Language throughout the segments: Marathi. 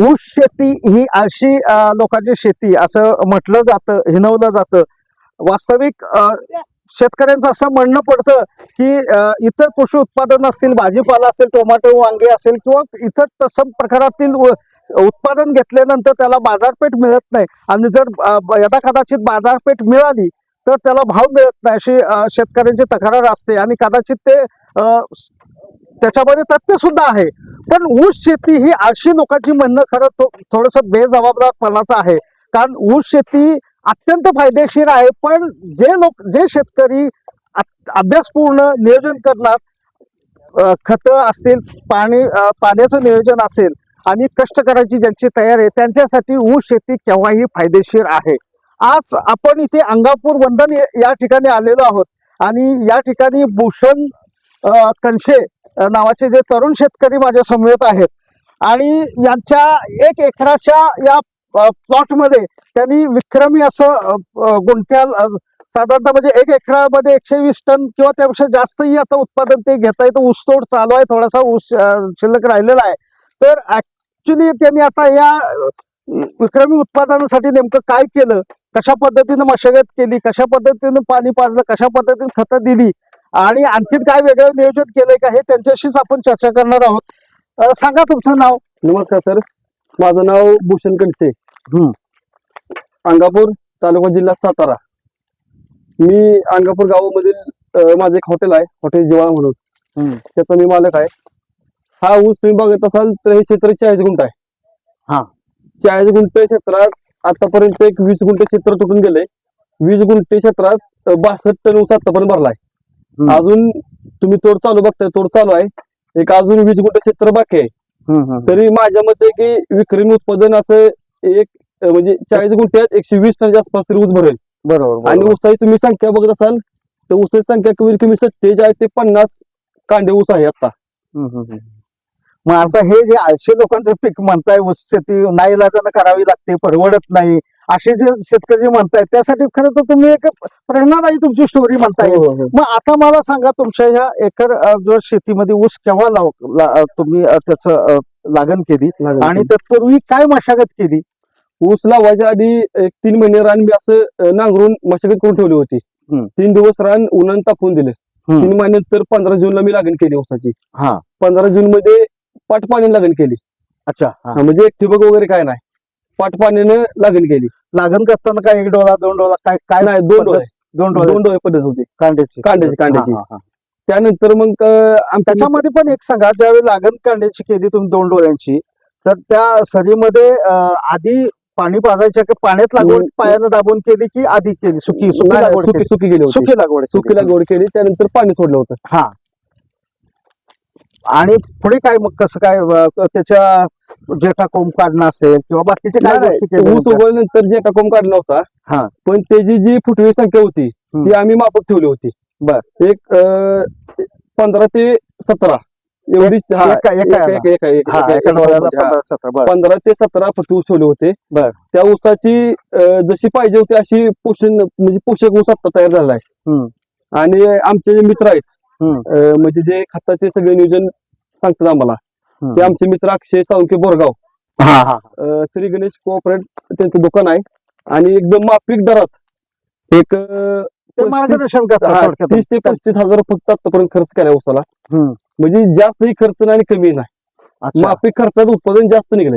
ऊस शेती ही अशी लोकांची शेती असं म्हटलं जातं हिनवलं जातं. वास्तविक शेतकऱ्यांचं असं म्हणणं पडतं की इतर कृषी उत्पादन असतील भाजीपाला असेल टोमॅटो वांगे असेल किंवा इतर तसं प्रकारातील उत्पादन घेतल्यानंतर त्याला बाजारपेठ मिळत नाही. आणि जर यदा कदाचित बाजारपेठ मिळाली तर त्याला भाव मिळत नाही. अशी शेतकऱ्यांची तक्रार असते. आणि कदाचित ते त्याच्यामध्ये तथ्य सुद्धा आहे. पण ऊस शेती ही अशी लोकांची म्हणणं खरं थोडस बेजबाबदारपणाचं आहे. कारण ऊस शेती अत्यंत फायदेशीर आहे. पण जे लोक जे शेतकरी अभ्यासपूर्ण नियोजन करणार खत असतील पाणी पाण्याचं नियोजन असेल आणि कष्ट करायची ज्यांची तयारी आहे त्यांच्यासाठी ऊस शेती केव्हाही फायदेशीर आहे. आज आपण इथे अंगापूर वंदन या- ठिकाणी आलेलो आहोत. आणि या ठिकाणी भूषण कणशे नावाचे जे तरुण शेतकरी माझ्या समवेत आहेत. आणि यांच्या एक एकराच्या या प्लॉटमध्ये त्यांनी विक्रमी असं गुंठ्याल गुंठ्या साधारणतः म्हणजे एक एकरामध्ये एकशे वीस टन किंवा त्यापेक्षा जास्तही आता उत्पादन ते घेता येतं ऊसतोड चालू आहे. थोडासा ऊस शिल्लक राहिलेला आहे. तर ऍक्च्युली त्यांनी आता या विक्रमी उत्पादनासाठी नेमकं काय केलं? कशा पद्धतीनं मशागत केली? कशा पद्धतीनं पाणी पाजलं? कशा पद्धतीने खतं दिली? आणि आणखीन काय वेगळं नियोजन केलंय का हे त्यांच्याशीच आपण चर्चा करणार आहोत. सांगा तुमचं नाव. नमस्कार सर. माझं नाव भूषण कणसे. अंगापूर तालुका जिल्हा सातारा. मी अंगापूर गावामधील माझं एक हॉटेल आहे हॉटेल जिवाळा म्हणून. त्याचा मी मालक आहे. हा ऊस तुम्ही बघत असाल तर हे क्षेत्र चाळीस गुंठ आहे. चाळीस गुंठ क्षेत्रात आतापर्यंत एक वीस गुंठ क्षेत्र तुटून गेले वीस गुंठ क्षेत्रात बासष्ट टन ऊस आतापर्यंत भरलाय. अजून तुम्ही तोड चालू बघताय तोड चालू आहे एक अजून वीस गुंठ क्षेत्र बाकी आहे. तरी माझ्या मते की विक्रमी उत्पादन असं एक म्हणजे चाळीस गुंठ्यात एकशे वीस टनच्या आसपास तरी ऊस भरेल बरोबर आणि. ऊसाची तुम्ही संख्या बघत असाल तर ऊसाची संख्या कमीत कमी सत्तेचाळीस ते पन्नास कांडे ऊस आहे आता. मग आता हे जे आळशी लोकांचं पीक म्हणताय ऊस शेती नाईलाजानं करावी लागते परवडत नाही असे जे शेतकरी म्हणताय त्यासाठी खरं तर तुम्ही एक प्रेरणादायी तुमची स्टोरी म्हणताय हो, हो, हो. मग आता मला सांगा तुमच्या ह्या एकर जो शेतीमध्ये ऊस केव्हा लाव तुम्ही त्याचं लागण केली आणि तत्पूर्वी काय मशागत केली ऊस लावायच्या आधी एक तीन महिने रान मी असं नांगरून मशागत करून ठेवली होती. तीन दिवस रान उन्हानं तापून दिले. तीन महिन्यानंतर पंधरा जूनला मी लागण केली ऊसाची हा. पंधरा जून मध्ये पाट पाणी लागण केली अच्छा हा. हा, म्हणजे एक ठिबक वगैरे काय नाही पाट पाण्यानं लागण केली लागण करताना काय एक डोळा दोन डोळा काय काय नाही दोन पद्धत? डोळे दोन डोळे दोन डोळे पद्धत होती कांड्याची कांड्याची कांड्याची हा, हा, हा. त्यानंतर मग अं, आमच्या त्याच्यामध्ये पण एक सांगा ज्यावेळी लागण कांड्याची केली तुम्ही दोन डोळ्यांची तर त्या सरीमध्ये अं, आधी पाणी पाजायच्या की पाण्यात लागवड हम्म. पायानं दाबून केली की आधी केली सुकी सुकी लागवड सुकी केली? सुकी गेली होती सुकी लागवड केली. सुकी लागवड केली त्यानंतर पाणी सोडलं होतं हा आणि पुढे काय मग कसं काय अं, त्याच्या जेठा कोंब काढणं असेल किंवा बाकीचे काय नाही, गोष्टी नाही, केल्या ऊस होत्या? उगवल्यानंतर जे टाकून काढला हा. होता पण त्याची जी फुटवी संख्या होती. ती आम्ही मापक ठेवली होती बर. एक अं, पंधरा ते सतरा हा, एका- एका एका-. एका- एका- एका- हा, एका- एका एका डोळ्याला हा. पंधरा सतरा बरं. पंधरा ते सतरा फुट ऊस ठेवले होते बर. त्या ऊसाची अं, जशी पाहिजे होती अशी पोषण म्हणजे पोषक ऊस आता तयार झालाय हम्म. आणि आमचे जे मित्र आहेत. अं, म्हणजे जे खताचे सगळे नियोजन सांगतात आम्हाला. ते आमचे मित्र अक्षय सावंके बोरगाव हा हा अं, श्री गणेश कोऑपरेट त्यांचं दुकान आहे आणि एकदम माफिक दरात एक अं, ते पस्तीस- मार्गदर्शन करतात हा, थोडक्यात. तीस ते पस्तीस हजार फक्त आतापर्यंत खर्च केला हम्म. म्हणजे जास्तही खर्च नाही आणि कमी नाही अच्छा. माफिक खर्चात उत्पादन जास्त निघले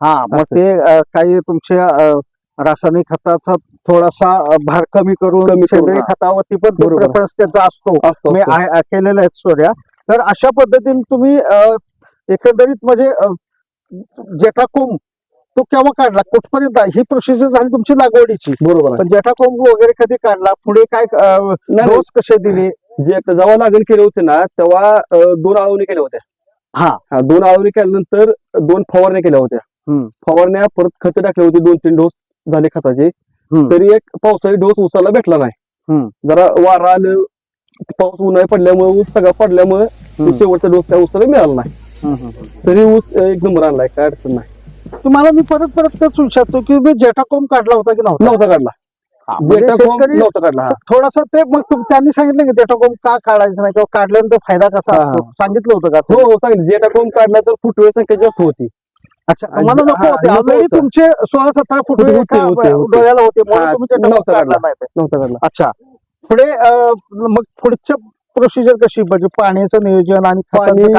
हा मग असं. ते अ, काही तुमच्या अ, रासायनिक खताचा थोडासा भार कमी करून सेंद्रिय. खतावरती पण. प्रेफरन्स त्याचा असतो मी असतो. आ- आ- केलेल्या आहेत स्टोऱ्या तर अशा पद्धतीने तुम्ही एकंदरीत म्हणजे जेठा कोंब तो केव्हा काढला कुठपर्यंत आहे? ही प्रोसिजर झाली तुमची लागवडीची बरोबर आहे. पण जेठा कोंब वगैरे कधी काढला पुढे काय डोस कसे दिले जे जेव्हा लागण केले होते ना तेव्हा दोन आळवणी केल्या होत्या हा. दोन आळवणी केल्यानंतर दोन फवारण्या केल्या होत्या. फवारण्या परत खत टाकले होते दोन तीन डोस झाले खताचे. तरी एक पावसाळी डोस ऊसाला भेटला नाही. जरा वारा आलं पाऊस उन्हाळी पडल्यामुळे ऊस सगळा पडल्यामुळे. शेवटचा डोस त्या ऊसाला मिळाला नाही. तरी ऊस एक नंबर आणलाय काय अडचण नाही. तुम्हाला मी परत परत तेच विचारतो की मी जेठा कोंब काढला होता की नव्हता? नव्हता काढला. म्हणजे जेटाकोम शेतकरी नव्हता काढला थोडासा ते मग त्यांनी सांगितलं की जेटाकोम का काढायचं नाही किंवा काढल्यानंतर फायदा कसा सांगितलं होतं का हो हो सांगितलं. जेटाकोम काढला तर फुटवे संख्या जास्त होती. अच्छा तुम्हाला नको होते. ऑलरेडी. तुमचे सोळा सतरा फुट. डोळ्याला होते म्हणून तुम्ही नव्हता काढला. नाही. अच्छा. पुढे मग पुढच्या प्रोसिजर कशी? म्हणजे पाण्याचं नियोजन आणि पाणी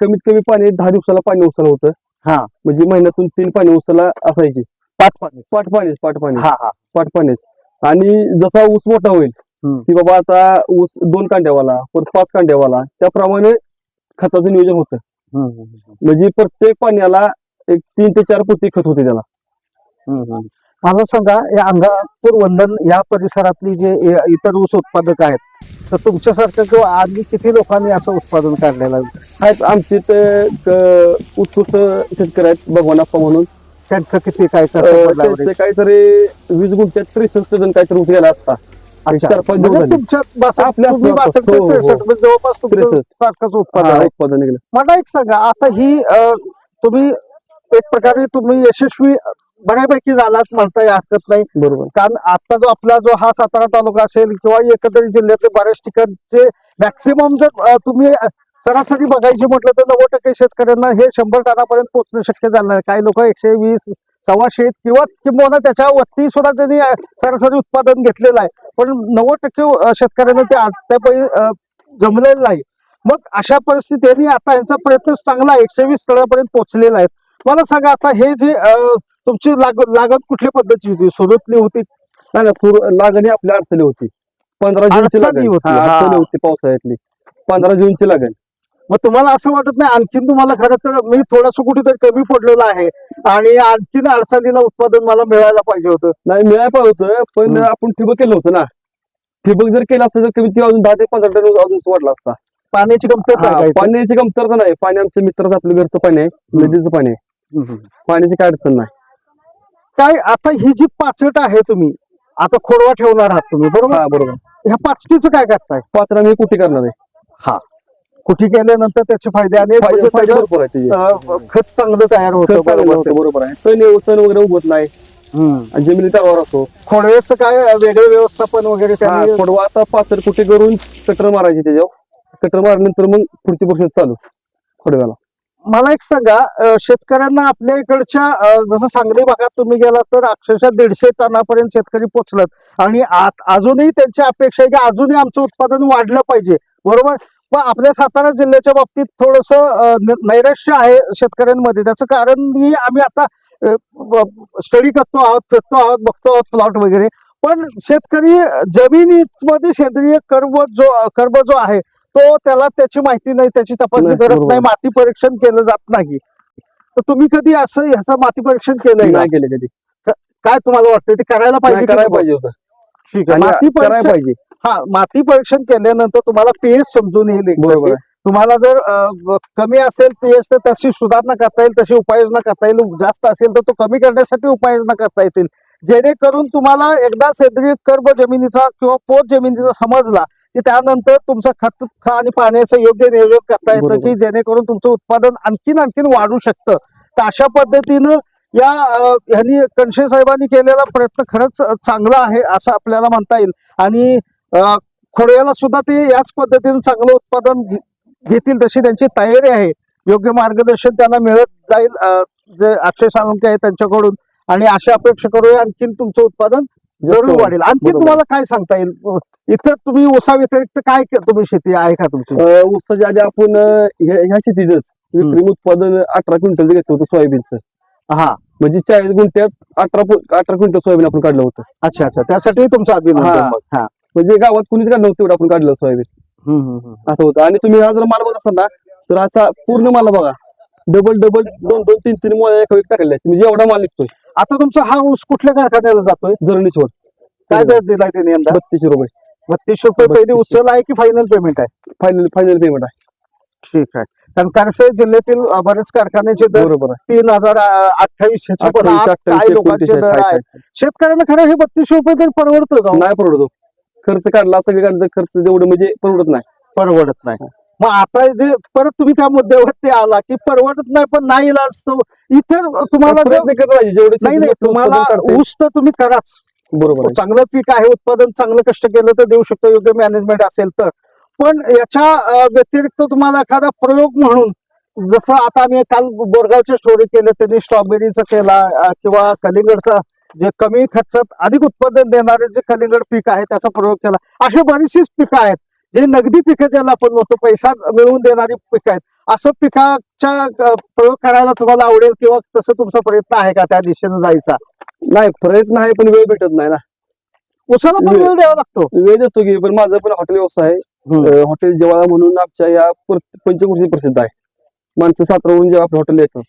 कमीत कमी पाणी दहा दिवसाला पाणी उसाला होतं. हा. म्हणजे महिन्यातून तीन पाणी उसाला असायची. पाच पाणी पाट पाणी पाट पाणी हा हा. पाणीच. आणि जसा ऊस मोठा होईल. की बाबा आता ऊस दोन कांड्यावाला परत पाच कांड्यावाला त्याप्रमाणे खताचं नियोजन होतं. म्हणजे प्रत्येक पाण्याला एक तीन ते चार पोती खत होते त्याला. मला सांगा या अंगापूर वंदन या परिसरातली जे इतर ऊस उत्पादक आहेत तर तुमच्यासारखं किंवा आधी किती लोकांनी असं उत्पादन काढलेलं? आहे आहेत आमचे ते उत्कृष्ट शेतकरी आहेत भगवानप्पा म्हणून. त्यांचं किती काय काहीतरी वीस गुंठ्यात त्रेसष्ट जण काहीतरी ऊस गेला असता. चार पाच म्हणजे जवळपास. हो, हो, म्हणजे जवळपास उत्पादन मला एक सांगा आता ही तुम्ही एक प्रकारे तुम्ही यशस्वी बऱ्यापैकी झालात म्हणता हरकत नाही. बरोबर. कारण आता जो आपला जो हा सातारा तालुका असेल किंवा एकंदरीत जिल्ह्यातले बऱ्याच ठिकाणचे मॅक्सिमम जर तुम्ही सरासरी बघायची म्हटलं तर नव्वद टक्के शेतकऱ्यांना हे शंभर टनापर्यंत पोहोचणं शक्य झालं नाही काही लोक एकशे वीस सव्वाशे किंवा किंवा त्याच्या वरती सुद्धा त्यांनी सरासरी उत्पादन घेतलेलं आहे. पण नव्वद टक्के शेतकऱ्यांना ते अं, जमलेलं नाही. मग अशा परिस्थितीने आता यांचा प्रयत्न चांगला. एकशे वीस तळापर्यंत पोहोचलेला आहे. मला सांगा आता हे जे तुमची लागत कुठल्या पद्धतीची होती? सुरुवातली होती? नाही ना सुरू लागण आपल्या अडचणी होती. पंधरा जूनची लागण. होती. अडचणी होती पावसाळ्यातली. पंधरा जूनची लागण. मग तुम्हाला असं वाटत नाही आणखीन तुम्हाला खरं तर मी थोडस कुठेतरी कमी पडलेलं आहे आणि आणखीन अडचणीला उत्पादन मला मिळायला पाहिजे होतं. नाही मिळायला पाहिजे होतं पण. आपण ठिबक केलं होतं ना. ठिबक जर केलं असतं तर कमीत कमी अजून दहा ते पंधरा टन अजून वाढला असता. पाण्याची कमतरता? पाण्याची कमतरता नाही. पाणी आमच्या मित्राचं आपलं घरचं पाणी आहे नदीचं पाणी आहे. पाण्याची काय अडचण नाही. काय आता ही जी पाचट आहे तुम्ही आता खोडवा ठेवणार आहात तुम्ही बरोबर? हा बरोबर. ह्या पाचटीचं काय करताय? पाचरा मी कुठे करणार आहे? कुठी केल्यानंतर त्याचे फायदे आणि फायदे म्हणजे फायदे त्याचं, भरपूर आहे त्याचे. अं, खत चांगलं तयार होतं चांगला बरोबर. आहे. तण तण वगैरे उगवत नाही. हम्म. आणि जमिनी तलावर असतो. खोडव्याचं काय वेगळं व्यवस्थापन वगैरे हा, त्यांनी खोडवा आता पाचर कुठे करून कटर मारायची त्याच्यावर. कटर मारल्यानंतर मग पुढची प्रोसेस चालू खोडव्याला. मला एक सांगा शेतकऱ्यांना आपल्या इकडच्या जसं सांगली भागात तुम्ही गेला तर अक्षरशः दीडशे टनापर्यंत शेतकरी पोचलात. आणि आत- अजूनही त्यांची अपेक्षा आहे की अजूनही आमचं उत्पादन वाढलं पाहिजे. बरोबर? पण आपल्या सातारा जिल्ह्याच्या बाबतीत थोडस नैराश्य आहे शेतकऱ्यांमध्ये. त्याचं कारण ही आम्ही आता स्टडी करतो आहोत फिरतो आहोत बघतो आहोत प्लॉट वगैरे. पण शेतकरी जमिनीमध्ये सेंद्रिय कर्ब जो कर्ब जो आहे तो त्याला त्याची माहिती नाही त्याची तपासणी करत. नाही माती परीक्षण केलं जात नाही तर तुम्ही कधी असं ह्याचं माती परीक्षण केलंय का? नाही केले कधी काय तुम्हाला वाटतं ते करायला पाहिजे नाही की करायला नको? पाहिजे होतं ठीक आहे आणि माती करायला परीक्षण पाहिजे हा माती परीक्षण केल्यानंतर तुम्हाला पीएच समजून येईल बरोबर exactly. आहे. तुम्हाला जर अं, कमी असेल पीएच तर त्याची सुधारणा करता येईल तशी उपाययोजना करता येईल जास्त असेल तर तो कमी करण्यासाठी उपाययोजना करता येतील जेणेकरून तुम्हाला एकदा सेंद्रिय कर्ब जमिनीचा किंवा पोत जमिनीचा समजला की त्यानंतर तुमचं खत ख- आणि पाण्याचं योग्य नियोजन करता येतं. की जेणेकरून तुमचं उत्पादन आणखीन आणखीन वाढू शकतं. तर अशा पद्धतीनं या ह्यांनी कणशे साहेबांनी केलेला प्रयत्न खरंच चांगला आहे असं आपल्याला म्हणता येईल. आणि अं, खोडव्याला सुद्धा ते याच पद्धतीने चांगलं उत्पादन घेतील तशी त्यांची तयारी आहे. योग्य मार्गदर्शन त्यांना मिळत जाईल जे अक्षय साळुंके आहेत त्यांच्याकडून. आणि अशा अपेक्षा करूया आणखीन तुमचं उत्पादन जरूर वाढेल. आणखी. तुम्हाला काय सांगता येईल? इथं तुम्ही ऊसा व्यतिरिक्त काय तुम्ही शेती आहे का तुमची? अं, ऊसाच्या आधी आपण ह्या शेतीतच विक्रमी उत्पादन अठरा क्विंटल घेतलं होतं सोयाबीनचं. हा. म्हणजे चाळीस गुंठ्यात अठरा अठरा क्विंटल सोयाबीन आपण काढलं होतं. अच्छा अच्छा. त्यासाठी तुमचं अभिनंदन. म्हणजे गावात कुणीच काढलं नव्हतं एवढं आपण काढलं सोयाबीन. असं होतं. आणि तुम्ही हा जर माल बघत असाल ना तर असा पूर्ण माल बघा. डबल डबल दोन दोन तीन तीन मोळ्या एका आहेत. म्हणजे एवढा माल निघतोय. आता तुमचा हा ऊस कुठल्या कारखान्याला जातोय? जरणीश्वर काय दर दिलाय त्यांनी यंदा? बत्तीसशे रुपये. बत्तीस रुपये पहिली 32. उचल आहे की फायनल पेमेंट आहे? फायनल फायनल पेमेंट आहे. ठीक आहे. कारण कारसे जिल्ह्यातील बरेच कारखान्याचे दर बरोबर आहे. तीन हजार अठ्ठावीसशे अठ्ठावीस, लोकांचे दर शेतकऱ्यांना खरं हे बत्तीस रुपये तर परवडतं का हो? नाही परवडतो खर्च काढला सगळे खर्च तेवढं म्हणजे परवडत नाही. परवडत नाही. मग आता जे परत तुम्ही त्या मुद्द्यावर ते आला की परवडत नाही पण नाही इथे तुम्हाला नाही तुम्हाला. ऊस तर तुम्ही कराच बरोबर. चांगलं पीक आहे उत्पादन चांगलं कष्ट केलं तर देऊ शकतो योग्य मॅनेजमेंट असेल तर पण याच्या व्यतिरिक्त तुम्हाला एखादा प्रयोग म्हणून जसं आता आम्ही काल बोरगावची स्टोरी केलं त्यांनी स्ट्रॉबेरीचं केला किंवा कलिंगडचा जे कमी खर्चात अधिक उत्पादन देणारे जे कलिंगड पीक आहे त्याचा प्रयोग केला अशी बरीचशीच पिकं आहेत जे नगदी पिकं ज्याला आपण म्हणतो पैसा मिळवून देणारी पिकं आहेत. असं पिकाच्या प्रयोग करायला तुम्हाला आवडेल किंवा तसं तुमचा प्रयत्न आहे का त्या दिशेने जायचा? नाही प्रयत्न आहे पण वेळ भेटत नाही ना. उसाला पण वेळ द्यावा लागतो. वेळ देतो की पण माझं पण हॉटेल व्यवसाय आहे. हॉटेल जेवाळा म्हणून आमच्या या पंचकृषी प्रसिद्ध आहे. माणसं सातारावरून जेव्हा आपल्या हॉटेल येतात.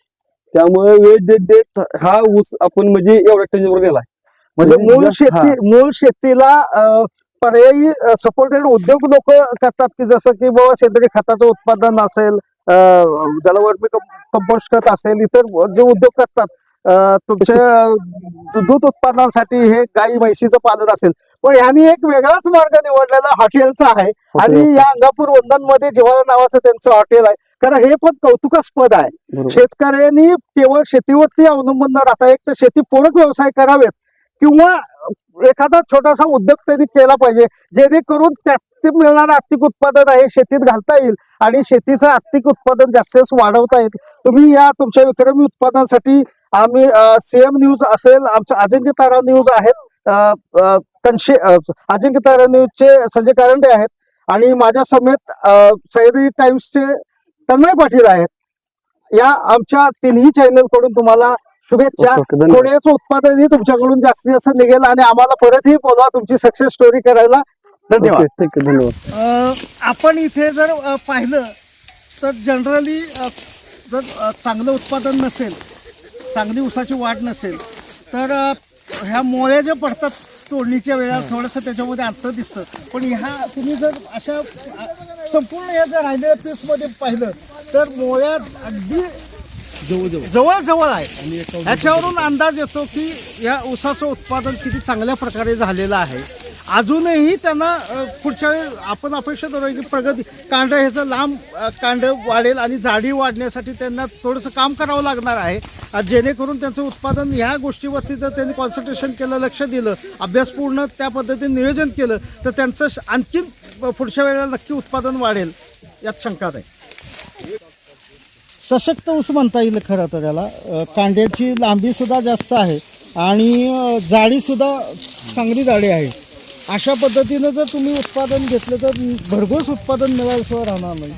त्यामुळे वेळ देत देत हा ऊस आपण म्हणजे एवढ्या टेन्शनवर गेलाय. म्हणजे म्हणजे मूळ. शेती मूळ शेतीला पर्यायी सपोर्टेड उद्योग लोक करतात की जसं की बाबा सेंद्रिय खताचं उत्पादन असेल ज्याला वर्मी कंपोस्ट खत असेल इतर जे उद्योग करतात अं, तुमचे अं, दूध उत्पादनासाठी हे गाई म्हैशीचं पालन असेल. पण ह्यांनी एक वेगळाच मार्ग निवडलेला हॉटेलचा आहे. आणि. या अंगापूर वंदनमध्ये जिव्हाळा नावाचं त्यांचं हॉटेल आहे. कारण हे पण कौतुकास्पद आहे. शेतकऱ्यांनी केवळ शेतीवरती अवलंबून न राहता एक तर शेतीपूरक व्यवसाय करावेत. किंवा एखादा छोटासा उद्योग तरी केला पाहिजे जेणेकरून त्यात मिळणारं आर्थिक उत्पादन आहे शेतीत घालता येईल आणि शेतीचं आर्थिक उत्पादन जास्तीत वाढवता येईल. तुम्ही या तुमच्या विक्रमी उत्पादनासाठी आम्ही सीएम न्यूज असेल आमच्या अजिंक्य तारा न्यूज आहेत कनशे अजिंक्य तारा न्यूजचे संजय कारंडे आहेत आणि माझ्या समेत अं, सह्याद्री टाइम्सचे तन्मय पाटील आहेत. या आमच्या तिन्ही चॅनलकडून तुम्हाला शुभेच्छा. कोण्याचं उत्पादनही तुमच्याकडून जास्तीत जास्त निघेल आणि आम्हाला परतही बोलवा तुमची सक्सेस स्टोरी करायला. धन्यवाद. ओके, ठीक आहे धन्यवाद. आपण इथे जर पाहिलं तर जनरली जर चांगलं उत्पादन नसेल चांगली ऊसाची वाढ नसेल तर ह्या मोळ्या ज्या पडतात तोडणीच्या वेळेला थोडंसं त्याच्यामध्ये अंतर दिसतं. पण ह्या तुम्ही जर अशा संपूर्ण या जर राहिलेल्या पीसमध्ये पाहिलं तर मोळ्या अगदी जवळ जवळ. आहे. ह्याच्यावरून अंदाज येतो की या ऊसाचं उत्पादन किती चांगल्या प्रकारे झालेलं आहे. अजूनही त्यांना अ, पुढच्या वेळी आपण अपेक्षा करू की प्रगती कांड ह्याचं लांब अ, कांड वाढेल आणि जाडी वाढण्यासाठी त्यांना थोडंसं काम करावं लागणार आहे. अ, जेणेकरून त्यांचं उत्पादन ह्या गोष्टीवरती जर त्यांनी कॉन्सन्ट्रेशन केलं लक्ष दिलं अभ्यासपूर्ण त्या पद्धतीने नियोजन केलं तर त्यांचं श- आणखीन पुढच्या वेळेला नक्की उत्पादन वाढेल यात शंका नाही. सशक्त ऊस म्हणता येईल खरं तर त्याला अ, कांड्याची लांबीसुद्धा जास्त आहे आणि अ, चांगली जाडी आहे. अशा पद्धतीनं जर तुम्ही उत्पादन घेतलं तर भरघोस उत्पादन मिळाल्याशिवाय राहणार नाही.